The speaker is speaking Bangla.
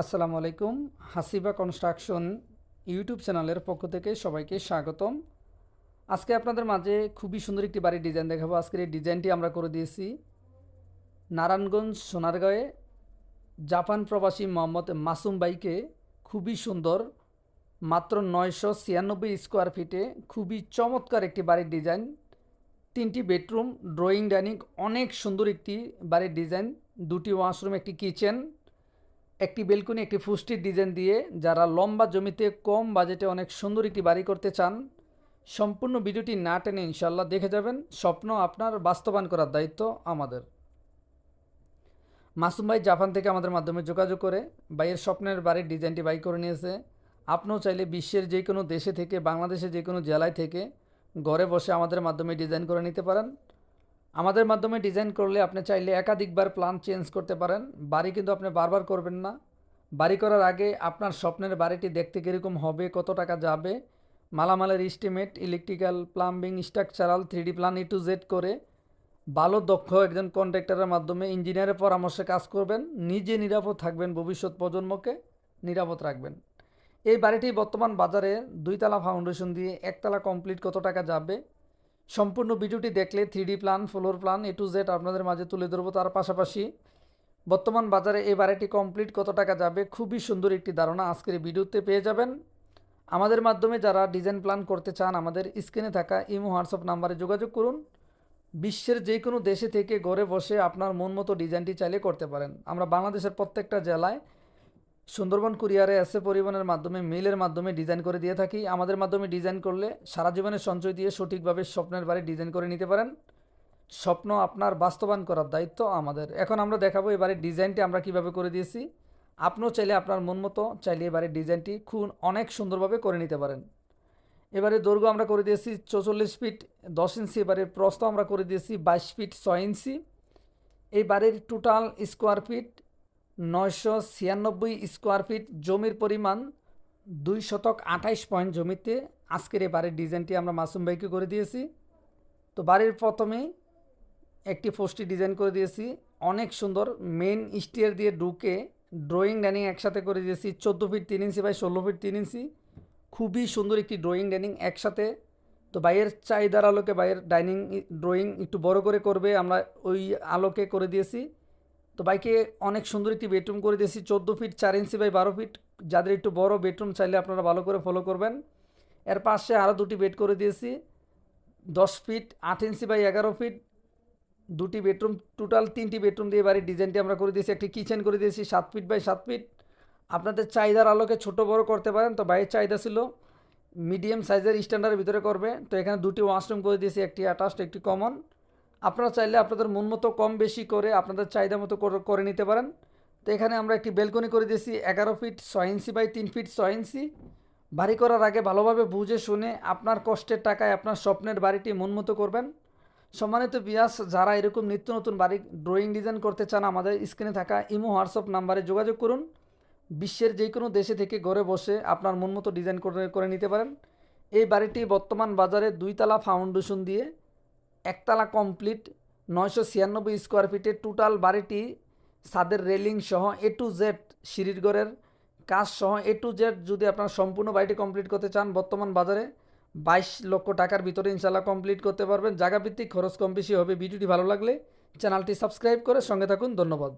আসসালামু আলাইকুম। হাসিবা কনস্ট্রাকশন ইউটিউব চ্যানেলের পক্ষ থেকে সবাইকে স্বাগতম। আজকে আপনাদের মাঝে খুবই সুন্দর একটি বাড়ির ডিজাইন দেখাবো। আজকের এই ডিজাইনটি আমরা করে দিয়েছি নারায়ণগঞ্জ সোনারগাঁয়ে জাপান প্রবাসী মোহাম্মদ মাসুম বাইকে খুবই সুন্দর, মাত্র নয়শো ছিয়ানব্বই স্কোয়ার ফিটে খুবই চমৎকার একটি বাড়ির ডিজাইন, তিনটি বেডরুম, ড্রয়িং ডাইনিং, অনেক সুন্দর একটি বাড়ির ডিজাইন, দুটি ওয়াশরুম, একটি কিচেন একটি বেলকনি, একটি ফুষ্টির ডিজাইন দিয়ে যারা লম্বা জমিতে কম বাজেটে অনেক সুন্দর একটি বাড়ি করতে চান, সম্পূর্ণ ভিডিওটি না টেনে ইনশাল্লাহ দেখে যাবেন। স্বপ্ন আপনার বাস্তবায়ন করার দায়িত্ব আমাদের। মাসুম ভাই জাপান থেকে আমাদের মাধ্যমে যোগাযোগ করে, ভাইয়ের স্বপ্নের বাড়ির ডিজাইনটি বাই করে নিয়েছে। আপনিও চাইলে বিশ্বের যে কোনো দেশে থেকে, বাংলাদেশের যে কোনো জেলায় থেকে ঘরে বসে আমাদের মাধ্যমে ডিজাইন করে নিতে পারেন। আমাদের মাধ্যমে ডিজাইন করলে আপনি চাইলে একাধিকবার প্ল্যান চেঞ্জ করতে পারেন। বাড়ি কিন্তু আপনি বারবার করবেন না। বাড়ি করার আগে আপনার স্বপ্নের বাড়িটি দেখতে কীরকম হবে, কত টাকা যাবে, মালামালের estimate electrical plumbing structural three D plan E to Z করে ভালো, দক্ষ একজন কন্ট্রাক্টরের মাধ্যমে ইঞ্জিনিয়ারের পরামর্শে কাজ করবেন। নিজে নিরাপদ থাকবেন ভবিষ্যৎ প্রজন্মকে, নিরাপদ রাখবেন। এই বাড়িটি বর্তমান বাজারে দুইতলা ফাউন্ডেশন দিয়ে একতলা কমপ্লিট কত টাকা যাবে সম্পূর্ণ ভিডিওটি দেখলে three D plan floor plan A to Z আপনাদের মাঝে তুলে ধরবো তার পাশাপাশি। বর্তমান বাজারে এই বাড়িটি কমপ্লিট কত টাকা যাবে, খুবই সুন্দর একটি ধারণা আজকের ভিডিওতে পেয়ে যাবেন। আমাদের মাধ্যমে যারা ডিজাইন প্ল্যান করতে চান, আমাদের স্ক্রিনে থাকা ইমো, হোয়াটসঅ্যাপ নাম্বারে যোগাযোগ করুন। বিশ্বের যে কোনো দেশে থেকে ঘরে বসে আপনার মন মতো ডিজাইনটি চাইলে করতে পারেন। আমরা বাংলাদেশের প্রত্যেকটা জেলায় সুন্দরবন কুরিয়ারে এসে পরিবহনের মাধ্যমে মেইলের মাধ্যমে ডিজাইন করে দিয়ে থাকি। আমাদের মাধ্যমে ডিজাইন করলে সারা জীবনের সঞ্চয় দিয়ে সঠিকভাবে স্বপ্নের বাড়ি ডিজাইন করে নিতে পারেন। স্বপ্ন আপনার বাস্তবায়ন করার দায়িত্ব আমাদের। এখন আমরা দেখাবো এই বাড়ির ডিজাইনটি আমরা কীভাবে করে দিয়েছি। আপনিও চাইলে আপনার মন মতো চাইলে এবারে ডিজাইনটি খুব অনেক সুন্দরভাবে করে নিতে পারেন। এবারে দৈর্ঘ্য আমরা করে দিয়েছি চৌচল্লিশ ফিট, দশ ইঞ্চি। এবারে প্রস্থ আমরা করে দিয়েছি বাইশ ফিট, ছয় ইঞ্চি। এই বাড়ির টোটাল স্কোয়ার ফিট নয়শো ছিয়ানব্বই স্কোয়ার ফিট জমির পরিমাণ দুই শতক আঠাইশ পয়েন্ট জমিতে। আজকের এই বাড়ির ডিজাইনটি আমরা মাসুম ভাইকে করে দিয়েছি। তো বাড়ির প্রথমে একটি পোস্টটি ডিজাইন করে দিয়েছি। অনেক সুন্দর মেন স্টিয়ার দিয়ে ঢুকে ড্রয়িং ডাইনিং একসাথে করে দিয়েছি। চোদ্দ ফিট তিন ইঞ্চি বাই ষোলো ফিট তিন ইঞ্চি। খুবই সুন্দর একটি ড্রয়িং ডাইনিং একসাথে। তো বাইয়ের চাহিদার আলোকে বাইয়ের ডাইনিং, ড্রয়িং একটু বড় করে করবে। আমরা ওই আলোকে করে দিয়েছি। তো বাইকে অনেক সুন্দর একটি বেডরুম করে দিয়েছি। চোদ্দ ফিট, চার ইঞ্চি বাই বারো ফিট। যাদের একটু বড় বেডরুম চাইলে আপনারা ভালো করে ফলো করবেন। এর পাশে আরও দুটি বেড করে দিয়েছি। দশ ফিট, আট ইঞ্চি বাই এগারো ফিট। দুটি বেডরুম, টোটাল তিনটি বেডরুম দিয়ে বাড়ির ডিজাইনটি আমরা করে দিয়েছি। একটি কিচেন করে দিয়েছি, সাত ফিট বাই সাত ফিট। আপনাদের চাহিদার আলোকে ছোট বড় করতে পারেন। তো বাইরের চাহিদা ছিল মিডিয়াম সাইজের স্ট্যান্ডার্ডের ভিতরে করবে। তো এখানে দুটি ওয়াশরুম করে দিয়েছি, একটি অ্যাটাচড একটি কমন আপনারা চাইলে আপনাদের মন মতো কম বেশি করে আপনাদের চাহিদা মতো করে- নিতে পারেন। তো এখানে আমরা একটি বেলকনি করে দিয়েছি, এগারো ফিট ছয় ইঞ্চি বাই তিন ফিট ছয় ইঞ্চি। বাড়ি করার আগে ভালোভাবে বুঝে শুনে আপনার কষ্টের টাকায় আপনার স্বপ্নের বাড়িটি মন মতো করবেন। সম্মানিত বিয়াস যারা এরকম নিত্য নতুন বাড়ি ড্রয়িং ডিজাইন করতে চান, আমাদের স্ক্রিনে থাকা ইমো, হোয়াটসঅ্যাপ নাম্বারে যোগাযোগ করুন। বিশ্বের যে কোনো দেশে থেকে ঘরে বসে আপনার মন মতো ডিজাইন করে করে নিতে পারেন। এই বাড়িটি বর্তমান বাজারে দুইতলা ফাউন্ডেশন দিয়ে একতলা কমপ্লিট, নয়শো ছিয়ানব্বই স্কোয়ার ফিটে টোটাল বাড়িটি, ছাদের রেলিং সহ এ টু জেড সিঁড়ির কাজ সহ এ টু জেড যদি আপনারা সম্পূর্ণ বাড়িটি কমপ্লিট করতে চান বর্তমান বাজারে, বাইশ লক্ষ টাকার ভিতরে ইনশাল্লাহ কমপ্লিট করতে পারবেন। জায়গাভিত্তিক খরচ কম বেশি হবে। ভিডিওটি ভালো লাগলে চ্যানেলটি সাবস্ক্রাইব করে সঙ্গে থাকুন। ধন্যবাদ।